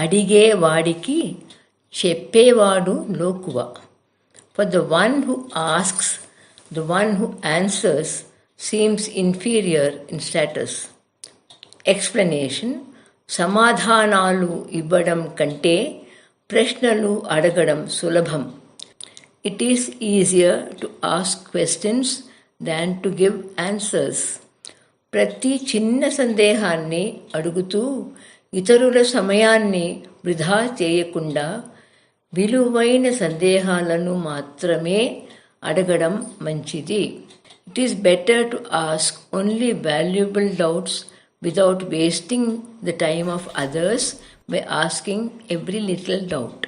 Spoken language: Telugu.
అడిగేవాడికి చెప్పేవాడు లోకువ. For the one who asks the one who answers seems inferior in status explanation సమాధానాలు ఇవ్వడం కంటే ప్రశ్నలు అడగడం సులభం. It is easier to ask questions than to give answers ప్రతి చిన్న సందేహాన్ని అడుగుతూ ఇతరుల సమయాన్ని వృధా చేయకుండా విలువైన సందేహాలను మాత్రమే అడగడం మంచిది. It is better to ask only valuable doubts without wasting the time of others by asking every little doubt